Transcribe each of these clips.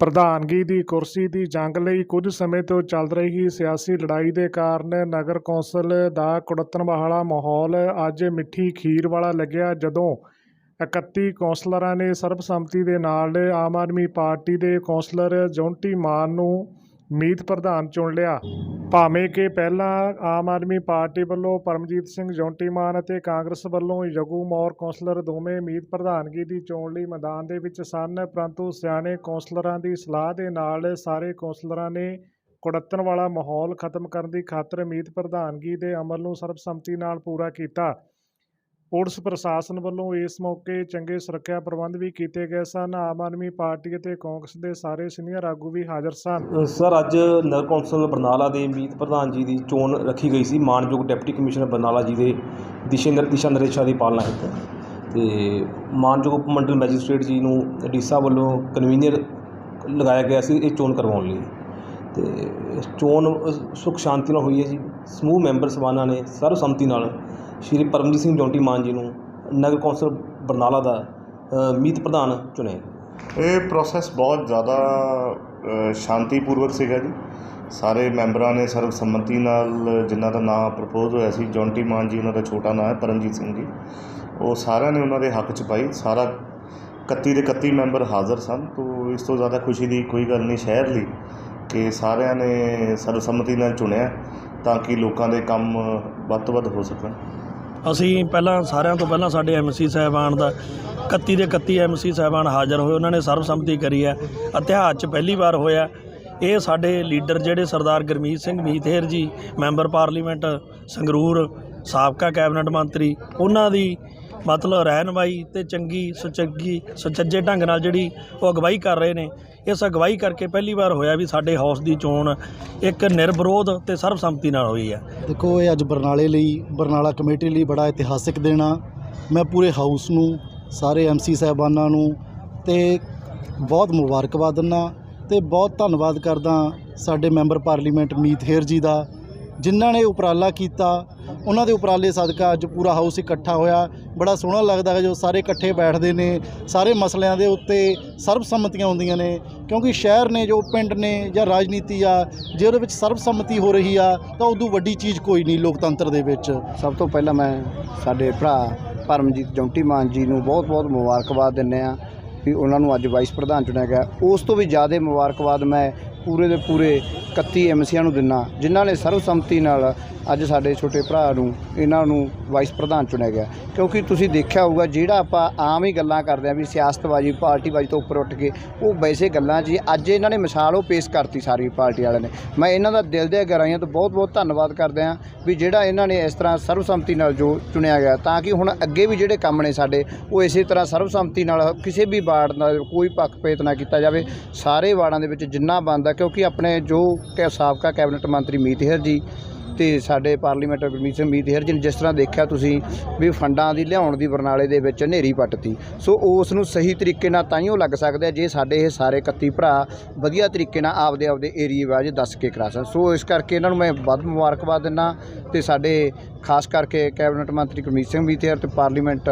ਪ੍ਰਧਾਨਗੀ ਦੀ ਕੁਰਸੀ ਦੀ ਜੰਗ ਲਈ ਕੁਝ ਸਮੇਂ ਤੋਂ ਚੱਲ ਰਹੀ ਸਿਆਸੀ ਲੜਾਈ ਦੇ ਕਾਰਨ ਨਗਰ ਕੌਂਸਲ ਦਾ ਕੁੜੱਤਣ ਵਾਲਾ ਮਾਹੌਲ ਅੱਜ ਮਿੱਠੀ ਖੀਰ ਵਾਲਾ ਲੱਗਿਆ। ਜਦੋਂ 31 ਕੌਂਸਲਰਾਂ ਨੇ ਸਰਬਸੰਮਤੀ ਦੇ ਨਾਲ ਆਮ ਆਦਮੀ ਪਾਰਟੀ ਦੇ ਕੌਂਸਲਰ ਜੌਂਟੀ ਮਾਨ ਨੂੰ ਮੀਤ ਪ੍ਰਧਾਨ ਚੁਣ ਲਿਆ। ਭਾਵੇਂ ਕਿ ਪਹਿਲਾਂ ਆਮ ਆਦਮੀ ਪਾਰਟੀ ਵੱਲੋਂ ਪਰਮਜੀਤ ਸਿੰਘ ਜੌਂਟੀ ਮਾਨ ਅਤੇ ਕਾਂਗਰਸ ਵੱਲੋਂ ਯਗੂ ਮੌਰ ਕੌਂਸਲਰ ਦੋਵੇਂ ਮੀਤ ਪ੍ਰਧਾਨਗੀ ਦੀ ਚੋਣ ਲਈ ਮੈਦਾਨ ਦੇ ਵਿੱਚ ਸਨ, ਪਰੰਤੂ ਸਿਆਣੇ ਕੌਂਸਲਰਾਂ ਦੀ ਸਲਾਹ ਦੇ ਨਾਲ ਸਾਰੇ ਕੌਂਸਲਰਾਂ ਨੇ ਕੁੜੱਤਣ ਵਾਲਾ ਮਾਹੌਲ ਖਤਮ ਕਰਨ ਦੀ ਖਾਤਰ ਮੀਤ ਪ੍ਰਧਾਨਗੀ ਦੇ ਅਮਲ ਨੂੰ ਸਰਬਸੰਮਤੀ ਨਾਲ ਪੂਰਾ ਕੀਤਾ। ਪੁਲਿਸ ਪ੍ਰਸ਼ਾਸਨ ਵੱਲੋਂ ਇਸ ਮੌਕੇ ਚੰਗੇ ਸੁਰੱਖਿਆ ਪ੍ਰਬੰਧ ਵੀ ਕੀਤੇ ਗਏ ਸਨ। ਆਮ ਆਦਮੀ ਪਾਰਟੀ ਅਤੇ ਕਾਂਗਰਸ ਦੇ ਸਾਰੇ ਸੀਨੀਅਰ ਆਗੂ ਵੀ ਹਾਜ਼ਰ ਸਨ। ਸਰ ਅੱਜ ਨਗਰ ਕੌਂਸਲ ਬਰਨਾਲਾ ਦੇ ਮੀਤ ਪ੍ਰਧਾਨ ਜੀ ਦੀ ਚੋਣ ਰੱਖੀ ਗਈ ਸੀ। ਮਾਨਯੋਗ ਡਿਪਟੀ ਕਮਿਸ਼ਨਰ ਬਰਨਾਲਾ ਜੀ ਦੇ ਦਿਸ਼ਾ ਨਿਰ ਦਿਸ਼ਾ ਨਿਰਦੇਸ਼ਾਂ ਦੀ ਪਾਲਣਾ ਹਿੱਤ ਤੇ ਮਾਨਯੋਗ ਉਪ ਮੰਡਲ ਮੈਜਿਸਟ੍ਰੇਟ ਜੀ ਨੂੰ ਡੀਸਾ ਵੱਲੋਂ ਕਨਵੀਨਰ ਲਗਾਇਆ ਗਿਆ ਸੀ ਇਹ ਚੋਣ ਕਰਵਾਉਣ ਲਈ। ਤੇ ਚੋਣ ਅ, ਸੁਖ ਸ਼ਾਂਤੀ ਨਾਲ ਹੋਈ ਹੈ ਜੀ। ਸਮੂਹ ਮੈਂਬਰ ਸਭਾਨਾਂ ਨੇ ਸਰਬਸੰਮਤੀ ਨਾਲ ਸ਼੍ਰੀ ਪਰਮਜੀਤ ਸਿੰਘ ਜੌਂਟੀ ਮਾਨ ਜੀ ਨੂੰ ਨਗਰ ਕੌਂਸਲ ਬਰਨਾਲਾ ਦਾ ਮੀਤ ਪ੍ਰਧਾਨ ਚੁਣੇ ਇਹ ਪ੍ਰੋਸੈਸ ਬਹੁਤ ਜ਼ਿਆਦਾ ਅ, ਸ਼ਾਂਤੀਪੂਰਵਕ ਸੀਗਾ ਜੀ। ਸਾਰੇ ਮੈਂਬਰਾਂ ਨੇ ਸਰਬਸੰਮਤੀ ਨਾਲ ਜਿਨ੍ਹਾਂ ਦਾ ਨਾਮ ਪ੍ਰਪੋਜ਼ ਹੋਇਆ ਸੀ ਜੌਂਟੀ ਮਾਨ ਜੀ ਉਹਨਾਂ ਦਾ ਛੋਟਾ ਨਾਮ ਹੈ ਪਰਮਜੀਤ ਸਿੰਘ ਜੀ। ਉਹ ਸਾਰਿਆਂ ਨੇ ਉਹਨਾਂ ਦੇ ਹੱਕ 'ਚ ਪਾਈ। ਸਾਰਾ 31 ਦੇ 31 ਮੈਂਬਰ ਹਾਜ਼ਰ ਸਨ। ਤੋਂ ਇਸ ਤੋਂ ਜ਼ਿਆਦਾ ਖੁਸ਼ੀ ਦੀ ਕੋਈ ਗੱਲ ਨਹੀਂ ਸ਼ਹਿਰ ਲਈ ਕਿ ਸਾਰਿਆਂ ਨੇ ਸਰਬਸੰਮਤੀ ਨਾਲ ਚੁਣਿਆ ਤਾਂ ਕਿ ਲੋਕਾਂ ਦੇ ਕੰਮ ਵੱਧ ਤੋਂ ਵੱਧ ਹੋ ਸਕਣ। ਅਸੀਂ ਪਹਿਲਾਂ ਸਾਰਿਆਂ ਤੋਂ ਪਹਿਲਾਂ ਸਾਡੇ ਐਮਸੀ ਸਾਹਿਬਾਨ ਦਾ 31 ਦੇ 31 ਐਮਸੀ ਸਾਹਿਬਾਨ ਹਾਜ਼ਰ ਹੋਏ, ਉਹਨਾਂ ਨੇ ਸਰਬਸੰਮਤੀ ਕਰੀ ਹੈ, ਇਤਿਹਾਸ 'ਚ ਪਹਿਲੀ ਵਾਰ ਹੋਇਆ ਇਹ ਸਾਡੇ ਲੀਡਰ ਜਿਹੜੇ ਸਰਦਾਰ ਗੁਰਮੀਤ ਸਿੰਘ ਮੀਥੇਰ ਜੀ, ਮੈਂਬਰ ਪਾਰਲੀਮੈਂਟ, ਸੰਗਰੂਰ ਸਾਬਕਾ ਕੈਬਨਿਟ ਮੰਤਰੀ, ਉਹਨਾਂ ਦੀ ਮਤਲਬ ਰਹਿਨਮਾਈ ਤੇ ਚੰਗੀ, ਸੁਚੱਗੀ, ਸੁਚੱਜੇ ਢੰਗ ਨਾਲ ਜਿਹੜੀ ਉਹ ਅਗਵਾਈ ਕਰ ਰਹੇ ਨੇ। ਇਸ ਅਗਵਾਈ ਕਰਕੇ ਪਹਿਲੀ ਵਾਰ ਹੋਇਆ ਵੀ ਸਾਡੇ ਹਾਊਸ ਦੀ ਚੋਣ ਇੱਕ ਨਿਰਵਿਰੋਧ ਤੇ ਸਰਬਸੰਮਤੀ ਨਾਲ ਹੋਈ ਹੈ। ਦੇਖੋ, ਇਹ ਅੱਜ ਬਰਨਾਲੇ ਲਈ, ਬਰਨਾਲਾ ਕਮੇਟੀ ਲਈ ਬੜਾ ਇਤਿਹਾਸਿਕ ਦਿਨ ਆ। ਮੈਂ ਪੂਰੇ ਹਾਊਸ ਨੂੰ, ਸਾਰੇ ਐਮਸੀ ਸਾਹਿਬਾਨਾਂ ਨੂੰ ਤੇ ਬਹੁਤ ਮੁਬਾਰਕਬਾਦ ਦਿੰਦਾ ਤੇ ਬਹੁਤ ਧੰਨਵਾਦ ਕਰਦਾ ਸਾਡੇ ਮੈਂਬਰ ਪਾਰਲੀਮੈਂਟ ਮੀਤ ਹੇਰ ਜੀ ਦਾ ਜਿਨ੍ਹਾਂ ਨੇ ਉਪਰਾਲਾ ਕੀਤਾ, ਉਹਨਾਂ ਦੇ ਉਪਰਾਲੇ ਸਦਕਾ ਅੱਜ ਪੂਰਾ ਹਾਊਸ ਇਕੱਠਾ ਹੋਇਆ। ਬੜਾ ਸੋਹਣਾ ਲੱਗਦਾ ਹੈ ਜੋ ਸਾਰੇ ਇਕੱਠੇ ਬੈਠਦੇ ਨੇ, ਸਾਰੇ ਮਸਲਿਆਂ ਦੇ ਉੱਤੇ ਸਰਬਸੰਮਤੀਆਂ ਹੁੰਦੀਆਂ ਨੇ, ਕਿਉਂਕਿ ਸ਼ਹਿਰ ਨੇ ਜੋ ਪਿੰਡ ਨੇ ਜਾਂ ਰਾਜਨੀਤੀ ਆ, ਜੇ ਉਹਦੇ ਵਿੱਚ ਸਰਬਸੰਮਤੀ ਹੋ ਰਹੀ ਆ, ਤਾਂ ਉਦੋਂ ਵੱਡੀ ਚੀਜ਼ ਕੋਈ ਨਹੀਂ ਲੋਕਤੰਤਰ ਦੇ ਵਿੱਚ। ਸਭ ਤੋਂ ਪਹਿਲਾਂ ਮੈਂ ਸਾਡੇ ਭਰਾ ਪਰਮਜੀਤ ਜੌਂਟੀ ਮਾਨ ਜੀ ਨੂੰ ਬਹੁਤ-ਬਹੁਤ ਮੁਬਾਰਕਬਾਦ ਦਿੰਦੇ ਆ ਵੀ ਉਹਨਾਂ ਨੂੰ ਅੱਜ ਵਾਈਸ ਪ੍ਰਧਾਨ ਚੁਣਿਆ ਗਿਆ। ਉਸ ਤੋਂ ਵੀ ਜ਼ਿਆਦਾ ਮੁਬਾਰਕਬਾਦ ਮੈਂ ਪੂਰੇ ਦੇ ਪੂਰੇ 31 ਐਮਸੀਆਂ ਨੂੰ ਦਿੰਨਾ, ਜਿਨ੍ਹਾਂ ਨੇ ਸਰਵਸੰਮਤੀ ਨਾਲ ਅੱਜ ਸਾਡੇ ਛੋਟੇ ਭਰਾ ਨੂੰ, ਇਹਨਾਂ ਨੂੰ ਵਾਈਸ ਪ੍ਰਧਾਨ ਚੁਣਿਆ ਗਿਆ। ਕਿਉਂਕਿ ਤੁਸੀਂ ਦੇਖਿਆ ਹੋਊਗਾ, ਜਿਹੜਾ ਆਪਾਂ ਆਮ ਹੀ ਗੱਲਾਂ ਕਰਦੇ ਆ ਵੀ ਸਿਆਸਤਬਾਜ਼ੀ, ਪਾਰਟੀਬਾਜ਼ੀ ਤੋਂ ਉੱਪਰ ਉੱਠ ਕੇ, ਉਹ ਵੈਸੇ ਗੱਲਾਂ ਜੀ, ਅੱਜ ਇਹਨਾਂ ਨੇ ਮਿਸਾਲ ਉਹ ਪੇਸ਼ ਕਰਤੀ ਸਾਰੀ ਪਾਰਟੀ ਵਾਲਿਆਂ ਨੇ। ਮੈਂ ਇਹਨਾਂ ਦਾ ਦਿਲ ਦੇ ਗਹਿਰਾਈਆਂ ਤੋਂ ਬਹੁਤ-ਬਹੁਤ ਧੰਨਵਾਦ ਕਰਦੇ ਆ ਵੀ ਜਿਹੜਾ ਇਹਨਾਂ ਨੇ ਇਸ ਤਰ੍ਹਾਂ ਸਰਵਸੰਮਤੀ ਨਾਲ ਜੋ ਚੁਣਿਆ ਗਿਆ, ਤਾਂ ਕਿ ਹੁਣ ਅੱਗੇ ਵੀ ਜਿਹੜੇ ਕੰਮ ਨੇ ਸਾਡੇ, ਉਹ ਇਸੇ ਤਰ੍ਹਾਂ ਸਰਵਸੰਮਤੀ ਨਾਲ ਕਿਸੇ ਵੀ ਵਾਰਡ ਨਾਲ ਕੋਈ ਪੱਖਪੇਤ ਨਾ ਕੀਤਾ ਜਾਵੇ। ਸਾਰੇ ਵਾਰਡਾਂ ਦੇ ਵਿੱਚ ਜਿੰਨਾ ਬਣਦਾ ਕਿਉਂਕਿ ਆਪਣੇ ਜੋ ਕਿ ਸਾਬਕਾ ਕੈਬਨਿਟ ਮੰਤਰੀ ਮੀਤ ਹੇਰ ਜੀ ਤੇ ਸਾਡੇ ਪਾਰਲੀਮੈਂਟ ਗੁਰਮੀਤ ਸਿੰਘ ਮੀਤ ਹੇਰ ਜੀ ਨੇ ਜਿਸ ਤਰ੍ਹਾਂ ਦੇਖਿਆ ਤੁਸੀਂ ਵੀ ਫੰਡਾਂ ਦੀ ਲਿਆਉਣ ਦੀ ਬਰਨਾਲੇ ਦੇ ਵਿੱਚ ਹਨੇਰੀ ਪੱਟਤੀ। ਸੋ ਉਸ ਨੂੰ ਸਹੀ ਤਰੀਕੇ ਨਾਲ ਤਾਂ ਹੀ ਉਹ ਲੱਗ ਸਕਦਾ ਹੈ ਜੇ ਸਾਡੇ ਇਹ ਸਾਰੇ 31 ਭਰਾ ਵਧੀਆ ਤਰੀਕੇ ਨਾਲ ਆਪਦੇ ਆਪਦੇ ਏਰੀਏ ਵਾਜ ਦੱਸ ਕੇ ਕਰਾ ਸਕਣ। ਸੋ ਇਸ ਕਰਕੇ ਇਹਨਾਂ ਨੂੰ ਮੈਂ ਵੱਧ ਮੁਬਾਰਕਬਾਦ ਦਿੰਦਾ ਤੇ ਸਾਡੇ ਖਾਸ ਕਰਕੇ ਕੈਬਨਿਟ ਮੰਤਰੀ ਗੁਰਮੀਤ ਸਿੰਘ ਮੀਤ ਹੇਰ ਤੇ ਪਾਰਲੀਮੈਂਟ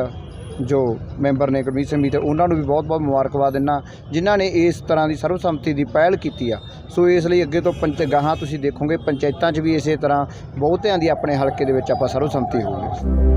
ਜੋ ਮੈਂਬਰ ਨੇ ਕਮੇਟੀ ਸਮਿਤੀ ਉਹਨਾਂ ਨੂੰ ਵੀ ਬਹੁਤ-ਬਹੁਤ ਮੁਬਾਰਕਬਾਦ ਦਿੰਨਾ, ਜਿਨ੍ਹਾਂ ਨੇ ਇਸ ਤਰ੍ਹਾਂ ਦੀ ਸਰਵਸੰਮਤੀ ਦੀ ਪਹਿਲ ਕੀਤੀ ਆ। ਸੋ ਇਸ ਲਈ ਅੱਗੇ ਤੋਂ ਪੰਚ, ਗਾਹਾਂ ਤੁਸੀਂ ਦੇਖੋਗੇ ਪੰਚਾਇਤਾਂ 'ਚ ਵੀ ਇਸੇ ਤਰ੍ਹਾਂ ਬਹੁਤਿਆਂ ਦੀ ਆਪਣੇ ਹਲਕੇ ਦੇ ਵਿੱਚ ਆਪਾਂ ਸਰਵਸੰਮਤੀ ਹੋਊਗੀ।